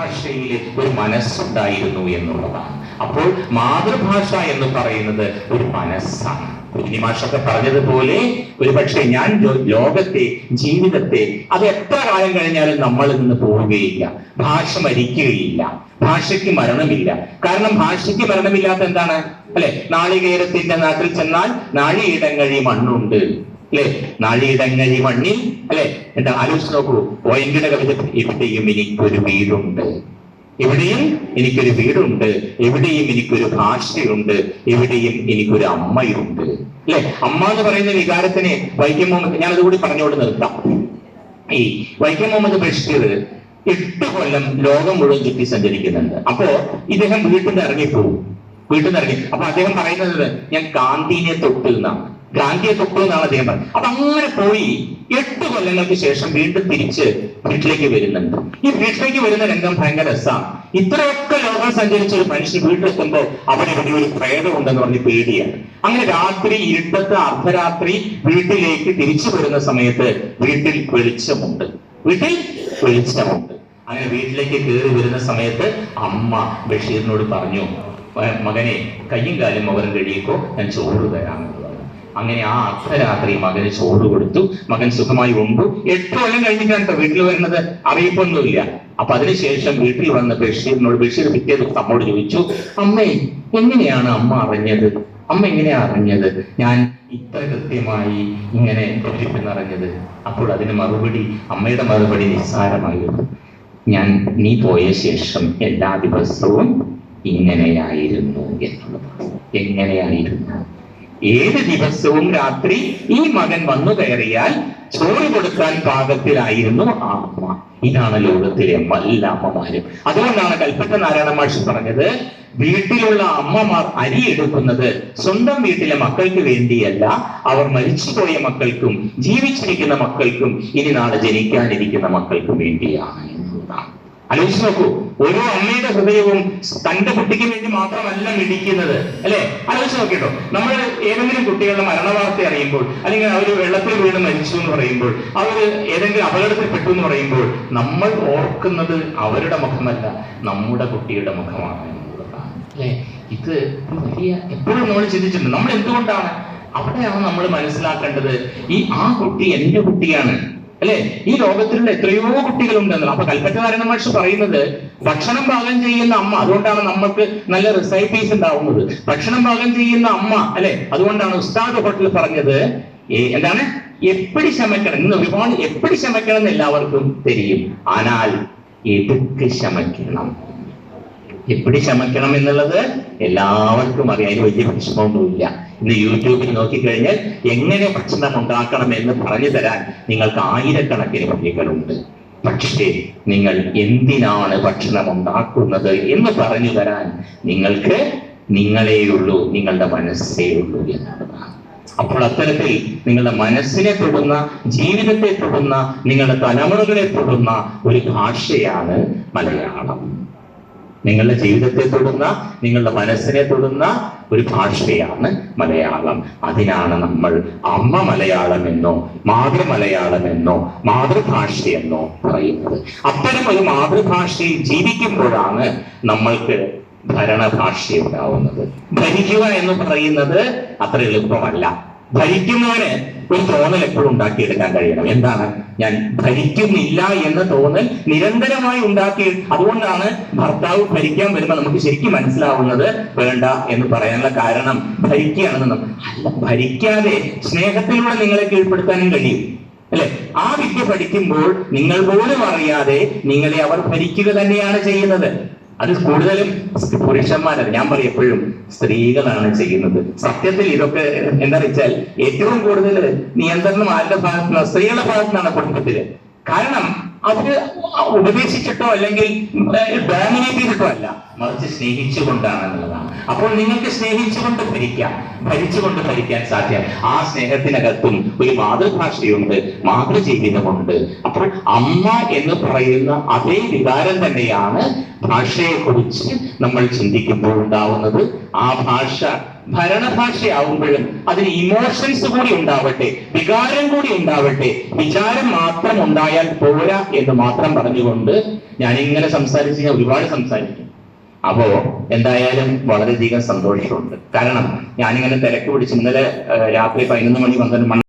മാതൃഭാഷയിൽ ഒരു മനസ്സുണ്ടായിരുന്നു എന്നുള്ളതാണ്. അപ്പോൾ മാതൃഭാഷ എന്ന് പറയുന്നത് ഒരു മനസ്സാണ്. കുഞ്ഞിമാഷൊക്കെ പറഞ്ഞതുപോലെ ഒരു പക്ഷേ ഞാൻ ലോകത്തെ ജീവിതത്തെ അത് എത്ര കാലം കഴിഞ്ഞാലും നമ്മൾ നിന്ന് പോവുകയില്ല. ഭാഷ മരിക്കുകയില്ല. ഭാഷയ്ക്ക് മരണമില്ല. കാരണം ഭാഷയ്ക്ക് മരണമില്ലാത്ത എന്താണ്? അല്ലെ? നാളികേരത്തിന്റെ നാട്ടിൽ ചെന്നാൽ നാഴിയിടങ്ങഴി മണ്ണുണ്ട്. അല്ലെ? നാഴിയിടങ്ങഴി മണ്ണിൽ അല്ലെ? എന്താ ആലോചിച്ച് നോക്കൂ. പോയിന്റിന്റെ കവിത എവിടെയും എനിക്കൊരു വീടുണ്ട്. എവിടെയും എനിക്കൊരു വീടുണ്ട്. എവിടെയും എനിക്കൊരു ഭാഷയുണ്ട് എവിടെയും എനിക്കൊരു അമ്മയുണ്ട്. അല്ലെ? അമ്മ എന്ന് പറയുന്ന വികാരത്തിന് വൈക്കം മുഹമ്മദ് ഞാൻ അതുകൂടി പറഞ്ഞുകൊണ്ട് നിർത്താം. ഈ വൈക്കം മുഹമ്മദ് ബഷീർ എട്ട് കൊല്ലം ലോകം മുഴുവൻ ചുറ്റി സഞ്ചരിക്കുന്നുണ്ട്. അപ്പോ ഇദ്ദേഹം വീട്ടിൽ നിന്ന് ഇറങ്ങിപ്പോകും. വീട്ടിൽ നിന്ന് ഇറങ്ങി. അപ്പൊ അദ്ദേഹം പറയുന്നത് ഞാൻ കാന്തിനെ തൊട്ട് ഗാന്ധിയെ തൊട്ടു എന്നാണ് അദ്ദേഹം പറഞ്ഞത്. അപ്പൊ അങ്ങനെ പോയി എട്ട് കൊല്ലങ്ങൾക്ക് ശേഷം വീണ്ടും തിരിച്ച് വീട്ടിലേക്ക് വരുന്നുണ്ട്. ഈ വീട്ടിലേക്ക് വരുന്ന രംഗം ഭയങ്കര രസമാണ് ഇത്രയൊക്കെ ലോകം സഞ്ചരിച്ച ഒരു മനുഷ്യൻ വീട്ടിലെത്തുമ്പോൾ അവിടെ ഇവിടെ ഒരു പ്രേതം ഉണ്ടെന്ന് പറഞ്ഞ് പേടിയാണ്. അങ്ങനെ രാത്രി ഇരുട്ടത്ത് അർദ്ധരാത്രി വീട്ടിലേക്ക് തിരിച്ചു വരുന്ന സമയത്ത് വീട്ടിൽ വെളിച്ചമുണ്ട്. വീട്ടിൽ വെളിച്ചമുണ്ട്. അങ്ങനെ വീട്ടിലേക്ക് കയറി വരുന്ന സമയത്ത് അമ്മ ബഷീറിനോട് പറഞ്ഞു "മ- മകനെ കയ്യും കാലും മകനും കഴിയിക്കോ ഞാൻ ചോറ് തരാമെന്ന്. അങ്ങനെ ആ അർദ്ധരാത്രി മകന് ചോറ് കൊടുത്തു. മകൻ സുഖമായി ഉണ്ടു എട്ട് കൊല്ലം കഴിഞ്ഞിട്ടാണ് വീട്ടിൽ വരുന്നത്. അറിയിപ്പൊന്നുമില്ല. അപ്പൊ അതിനുശേഷം വീട്ടിൽ വന്ന ബഷീറിനോട് ബഷീർ പിറ്റേ ദിവസം അമ്മോട് ചോദിച്ചു അമ്മേ എങ്ങനെയാണ് അമ്മ അറിഞ്ഞത്? അമ്മ എങ്ങനെയാ അറിഞ്ഞത്? ഞാൻ ഇത്ര കൃത്യമായി ഇങ്ങനെ അറിഞ്ഞത് അപ്പോൾ അതിന് മറുപടി അമ്മയുടെ മറുപടി നിസ്സാരമായിരുന്നു. ഞാൻ നീ പോയ ശേഷം എല്ലാ ദിവസവും ഇങ്ങനെയായിരുന്നു എന്നുള്ളത് എങ്ങനെയായിരുന്നു? ഏത് ദിവസവും രാത്രി ഈ മകൻ വന്നു കയറിയാൽ ചോറ് കൊടുക്കാൻ പാകത്തിലായിരുന്നു ആ അമ്മ ഇതാണ് ലോകത്തിലെ എല്ലാ അമ്മമാരും. അതുകൊണ്ടാണ് കൽപ്പറ്റ നാരായണ മാഷ് പറഞ്ഞത് വീട്ടിലുള്ള അമ്മമാർ അരി എടുക്കുന്നത് സ്വന്തം വീട്ടിലെ മക്കൾക്ക് വേണ്ടിയല്ല അവർ മരിച്ചുപോയ മക്കൾക്കും ജീവിച്ചിരിക്കുന്ന മക്കൾക്കും ഇനി നാളെ ജനിക്കാനിരിക്കുന്ന മക്കൾക്കും വേണ്ടിയാണ്. ആലോചിച്ച് നോക്കൂ ഓരോ അമ്മയുടെ ഹൃദയവും തന്റെ കുട്ടിക്ക് വേണ്ടി മാത്രമല്ല മിടിക്കുന്നത് അല്ലെ? ആലോചിച്ച് നോക്കിട്ടോ. നമ്മൾ ഏതെങ്കിലും കുട്ടികളുടെ മരണവാർത്ത അറിയുമ്പോൾ അല്ലെങ്കിൽ അവർ വെള്ളത്തിൽ വീണ് മരിച്ചു എന്ന് പറയുമ്പോൾ അവർ ഏതെങ്കിലും അപകടത്തിൽപ്പെട്ടു എന്ന് പറയുമ്പോൾ നമ്മൾ ഓർക്കുന്നത് അവരുടെ മുഖമല്ല നമ്മുടെ കുട്ടിയുടെ മുഖമാണ് അല്ലെ? ഇത് വലിയ എപ്പോഴും നമ്മൾ ചിന്തിച്ചിട്ടുണ്ട്. നമ്മൾ എന്തുകൊണ്ടാണ്? അവിടെയാണ് നമ്മൾ മനസ്സിലാക്കേണ്ടത്. ഈ ആ കുട്ടി എന്റെ കുട്ടിയാണ്. അല്ലെ? ഈ ലോകത്തിലുള്ള എത്രയോ കുട്ടികളുണ്ടെന്നല്ലോ. അപ്പൊ കൽപ്പറ്റ നാരായണ മാഷ് പറയുന്നത് ഭക്ഷണം പാകം ചെയ്യുന്ന അമ്മ അതുകൊണ്ടാണ് നമ്മൾക്ക് നല്ല റിസൈറ്റീസ് ഉണ്ടാവുന്നത്. ഭക്ഷണം പാകം ചെയ്യുന്ന അമ്മ അല്ലെ? അതുകൊണ്ടാണ് ഉസ്താദ് ഹോട്ടൽ പറഞ്ഞത് എന്താണ്? എപ്പടി ശമക്കണം ഇന്ന് ഒരുപാട് എപ്പടി ശമക്കണം എന്ന് എല്ലാവർക്കും തെരിയും. ആനാൽ എതുക്ക് ശമക്കണം എപ്പിടി ശമിക്കണം എന്നുള്ളത് എല്ലാവർക്കും അറിയാം. അതിന് വലിയ പ്രശ്നമൊന്നുമില്ല ഇന്ന് യൂട്യൂബിൽ നോക്കിക്കഴിഞ്ഞാൽ എങ്ങനെ ഭക്ഷണം ഉണ്ടാക്കണം എന്ന് പറഞ്ഞു തരാൻ നിങ്ങൾക്ക് ആയിരക്കണക്കിന് വഴികളുണ്ട്. പക്ഷേ നിങ്ങൾ എന്തിനാണ് ഭക്ഷണം ഉണ്ടാക്കുന്നത് എന്ന് പറഞ്ഞു തരാൻ നിങ്ങൾക്ക് നിങ്ങളെയുള്ളൂ നിങ്ങളുടെ മനസ്സേ ഉള്ളൂ എന്നുള്ളതാണ് അപ്പോൾ അത്തരത്തിൽ നിങ്ങളുടെ മനസ്സിനെ തൊടുന്ന ജീവിതത്തെ തൊടുന്ന നിങ്ങളുടെ തലമുറകളെ തൊടുന്ന ഒരു ഭാഷയാണ് മലയാളം. നിങ്ങളുടെ ജീവിതത്തെ തൊടുന്ന നിങ്ങളുടെ മനസ്സിനെ തൊടുന്ന ഒരു ഭാഷയാണ് മലയാളം. അതിനാണ് നമ്മൾ അമ്മ മലയാളം എന്നോ മാതൃമലയാളം എന്നോ മാതൃഭാഷയെന്നോ പറയുന്നത്. അത്തരം ഒരു മാതൃഭാഷയിൽ ജീവിക്കുമ്പോഴാണ് നമ്മൾക്ക് ഭരണഭാഷ ഉണ്ടാവുന്നത് ഭരിക്കുക എന്ന് പറയുന്നത് അത്ര എളുപ്പമല്ല. ഭരിക്കുന്നവന് ഒരു തോന്നൽ എപ്പോഴും ഉണ്ടാക്കിയെടുക്കാൻ കഴിയണം. എന്താണ്? ഞാൻ ഭരിക്കുന്നില്ല എന്ന തോന്നൽ നിരന്തരമായി ഉണ്ടാക്കി അതുകൊണ്ടാണ് ഭർത്താവ് ഭരിക്കാൻ വരുമ്പോൾ നമുക്ക് ശരിക്കും മനസ്സിലാവുന്നത് വേണ്ട എന്ന് പറയാനുള്ള കാരണം ഭരിക്കുകയാണെന്ന് അല്ല. ഭരിക്കാതെ സ്നേഹത്തിലൂടെ നിങ്ങളെ കീഴ്പ്പെടുത്താനും കഴിയും. അല്ലെ? ആ വിദ്യ പഠിക്കുമ്പോൾ നിങ്ങൾ പോലും അറിയാതെ നിങ്ങളെ അവർ ഭരിക്കുക തന്നെയാണ് ചെയ്യുന്നത്. അത് കൂടുതലും പുരുഷന്മാരല്ല ഞാൻ പറയും എപ്പോഴും സ്ത്രീകളാണ് ചെയ്യുന്നത്. സത്യത്തിൽ ഇതൊക്കെ എന്താ വെച്ചാൽ ഏറ്റവും കൂടുതൽ നിയന്ത്രണം ആരുടെ ഭാഗത്തുനിന്ന്? സ്ത്രീകളുടെ ഭാഗത്തുനിന്നാണ് കുടുംബത്തിൽ. കാരണം അവർ ഉപദേശിച്ചിട്ടോ അല്ലെങ്കിൽ ഡോമിനേറ്റ് ചെയ്തിട്ടോ അല്ല. മറിച്ച് സ്നേഹിച്ചുകൊണ്ടാണ് എന്നുള്ളതാണ് അപ്പോൾ നിങ്ങൾക്ക് സ്നേഹിച്ചുകൊണ്ട് ഭരിക്കാം. ഭരിച്ചുകൊണ്ട് ഭരിക്കാൻ സാധ്യം. ആ സ്നേഹത്തിനകത്തും ഒരു മാതൃഭാഷയുണ്ട് മാതൃജീവിതമുണ്ട്. അപ്പോൾ അമ്മ എന്ന് പറയുന്ന അതേ വികാരം തന്നെയാണ് ഭാഷയെക്കുറിച്ച് നമ്മൾ ചിന്തിക്കുമ്പോൾ ഉണ്ടാവുന്നത്. ആ ഭാഷ ഭരണഭാഷയാവുമ്പോഴും അതിന് ഇമോഷൻസ് കൂടി ഉണ്ടാവട്ടെ വികാരം കൂടി ഉണ്ടാവട്ടെ വിചാരം മാത്രം ഉണ്ടായാൽ പോരാ എന്ന് മാത്രം പറഞ്ഞുകൊണ്ട് ഞാൻ ഇങ്ങനെ സംസാരിച്ച് ഞാൻ ഒരുപാട് സംസാരിക്കും. അപ്പോ എന്തായാലും വളരെയധികം സന്തോഷമുണ്ട്. കാരണം ഞാനിങ്ങനെ തിരക്ക് പിടിച്ച് ഇന്നലെ രാത്രി പതിനൊന്ന് മണി പന്ത്രണ്ട്